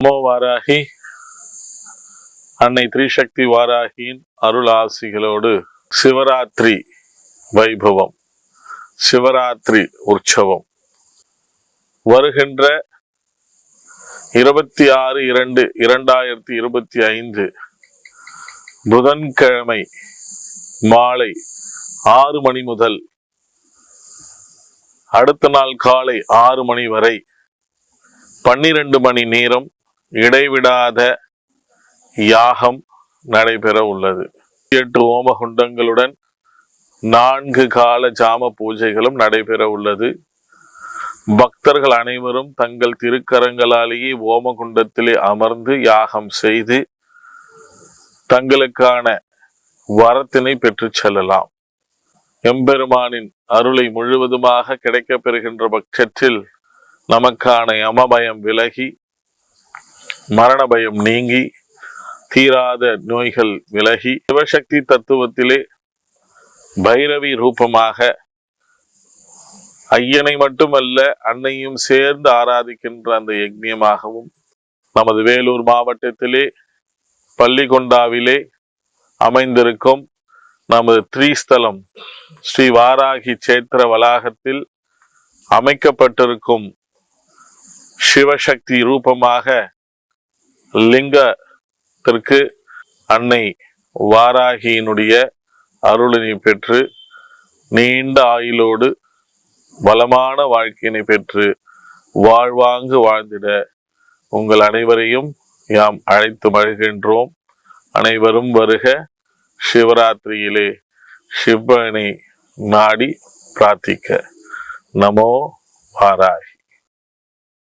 நமோ வாராகி அன்னை திரிசக்தி வாராகியின் அருள் ஆசிகளோடு சிவராத்திரி வைபவம் சிவராத்திரி உற்சவம். வருகின்ற இருபத்தி ஆறு இரண்டு இரண்டாயிரத்தி இருபத்தி ஐந்து புதன்கிழமை மாலை ஆறு மணி முதல் அடுத்த நாள் காலை ஆறு மணி வரை பன்னிரண்டு மணி நேரம் இடைவிடாத யாகம் நடைபெற உள்ளது. எட்டு ஓமகுண்டங்களுடன் நான்கு கால ஜாம பூஜைகளும் நடைபெற உள்ளது. பக்தர்கள் அனைவரும் தங்கள் திருக்கரங்களாலேயே ஓமகுண்டத்திலே அமர்ந்து யாகம் செய்து தங்களுக்கான வரத்தினை பெற்றுச் செல்லலாம். எம்பெருமானின் அருளை முழுவதுமாக கிடைக்கப் பெறுகின்ற பட்சத்தில் நமக்கான யமபயம் விலகி மரண பயம் நீங்கி தீராத நோய்கள் விலகி சிவசக்தி தத்துவத்திலே பைரவி ரூபமாக ஐயனை மட்டுமல்ல அன்னையும் சேர்ந்து ஆராதிக்கின்ற அந்த யக்ஞமாகவும் நமது வேலூர் மாவட்டத்திலே பள்ளிகொண்டாவிலே அமைந்திருக்கும் நமது த்ரீஸ்தலம் ஸ்ரீ வாராகி சேத்திர வளாகத்தில் அமைக்கப்பட்டிருக்கும் சிவசக்தி ரூபமாக லிங்கத்திற்கு அன்னை வாராகியினுடைய அருளினை பெற்று நீண்ட ஆயுளோடு வளமான வாழ்க்கையினை பெற்று வாழ்வாங்கு வாழ்ந்திட உங்கள் அனைவரையும் யாம் அழைத்து மழுகின்றோம் அனைவரும் வருக. சிவராத்திரியிலே சிவனை நாடி பிரார்த்திக்க. நமோ வாராய்